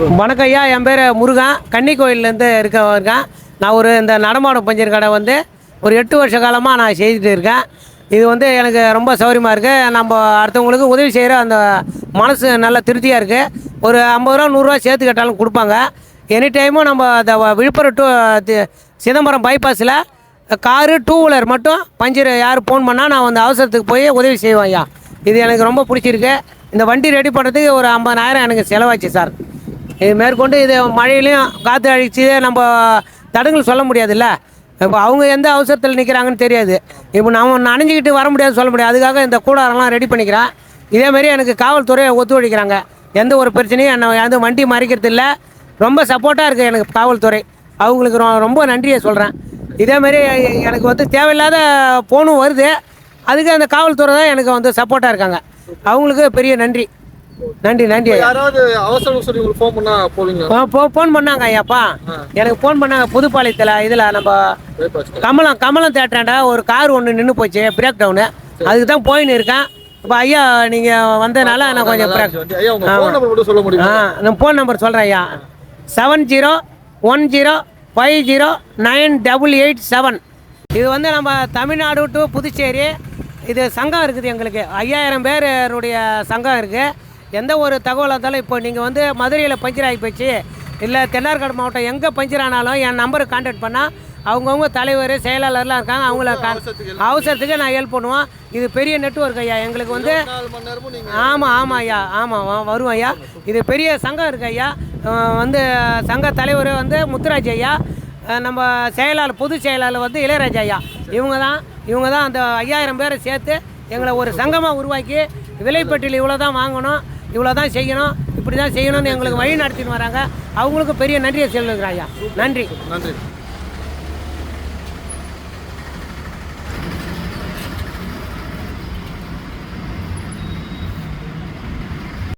வணக்கம் ஐயா என் பேர் முருகன். கன்னி கோயிலேருந்து இருக்க இருக்கேன். நான் ஒரு இந்த நடமாடும் பஞ்சர் கடை வந்து ஒரு எட்டு வருஷ காலமாக நான் செய்துட்டு இருக்கேன். இது வந்து எனக்கு ரொம்ப சௌகரியமாக இருக்குது நம்ம அடுத்தவங்களுக்கு உதவி செய்கிற அந்த மனசு நல்ல திருப்தியாக இருக்குது ஒரு ஐம்பது ரூபா நூறுரூவா சேர்த்து கேட்டாலும் கொடுப்பாங்க. எனி டைமும் நம்ம அந்த விழுப்புரம் டூ தி- சிதம்பரம் பைபாஸில் காரு டூ வீலர் மட்டும் பஞ்சர் யார் ஃபோன் பண்ணால் நான் வந்து அவசரத்துக்கு போய் உதவி செய்வேன் ஐயா. இது எனக்கு ரொம்ப பிடிச்சிருக்கு. இந்த வண்டி ரெடி பண்ணுறதுக்கு ஒரு ஐம்பதாயிரம் எனக்கு செலவாச்சு சார். இது மேற்கொண்டு இது மழையிலையும் காற்று அழிச்சு நம்ம தடங்கள் சொல்ல முடியாதுல்ல? இப்போ அவங்க எந்த அவசரத்தில் நிற்கிறாங்கன்னு தெரியாது. இப்போ நம்ம நனைஞ்சிக்கிட்டு வர முடியாது சொல்ல முடியாது. அதுக்காக இந்த கூடாரெல்லாம் ரெடி பண்ணிக்கிறேன். இதேமாரி எனக்கு காவல்துறை ஒத்துழைக்கிறாங்க. எந்த ஒரு பிரச்சனையும் என்னை எந்த வண்டி மறைக்கிறது இல்லை. ரொம்ப சப்போர்ட்டாக இருக்குது எனக்கு காவல்துறை. அவங்களுக்கு ரொம்ப நன்றியை சொல்கிறேன் இதேமாரி எனக்கு வந்து தேவையில்லாத ஃபோனும் வருது. அதுக்கு அந்த காவல்துறை தான் எனக்கு வந்து சப்போர்ட்டாக இருக்காங்க. அவங்களுக்கு பெரிய நன்றி. நன்றி நன்றி யாராவது அவசரம் சொல்லி உங்களுக்கு ஃபோன் பண்ணா போவீங்களா? ஃபோ ஃபோன் பண்ணாங்க ஐயாப்பா. எனக்கு ஃபோன் பண்ணாங்க புதுப்பாளையத்தில் இதில் நம்ம கமலம் கமலம் தேட்டராண்ட ஒரு கார் ஒன்று நின்று போச்சு பிரேக் டவுனு அதுக்கு தான் போயின்னு இருக்கேன். இப்போ ஐயா நீங்கள் வந்ததுனால நான் கொஞ்சம் பிரேக் ஐயா உங்க ஃபோன் நம்பர் மட்டும் சொல்ல ஆ முடியுமா நான் ஃபோன் நம்பர் சொல்கிறேன் ஐயா. Seven zero one zero five zero nine double eight seven இது வந்து நம்ம தமிழ்நாடு டு புதுச்சேரி. இது சங்கம் இருக்குது எங்களுக்கு. ஐயாயிரம் பேருடைய சங்கம் இருக்குது எந்த ஒரு தகவலாக இருந்தாலும் இப்போ நீங்கள் வந்து மதுரையில் பஞ்சர் ஆகி போச்சு இல்லை தென்னார்காடு மாவட்டம் எங்கே பஞ்சர் ஆனாலும் என் நம்பருக்கு கான்டாக்ட் பண்ணால் அவங்கவுங்க தலைவர் செயலாளர்லாம் இருக்காங்க அவங்கள அவசரத்துக்கு நான் ஹெல்ப் பண்ணுவோம். இது பெரிய நெட்வொர்க் ஐயா எங்களுக்கு வந்து ஆமாம் ஆமாம் ஐயா ஆமாம் வருவோம் ஐயா. இது பெரிய சங்கம் இருக்கு ஐயா. வந்து சங்க தலைவர் வந்து முத்துராஜ் ஐயா நம்ம செயலாளர் பொது செயலாளர் வந்து இளையராஜா ஐயா. இவங்க தான் இவங்க தான் அந்த ஐயாயிரம் பேரை சேர்த்து எங்களை ஒரு சங்கமாக உருவாக்கி விலைப்பட்டியல் இவ்வளோ தான் வாங்கணும். இவ்வளோ தான் செய்யணும் இப்படி தான் செய்யணும்னு எங்களுக்கு வழி நடத்தின்னு வராங்க. அவங்களுக்கும் பெரிய நன்றியை சொல்லுகிறேன் நன்றி. நன்றி.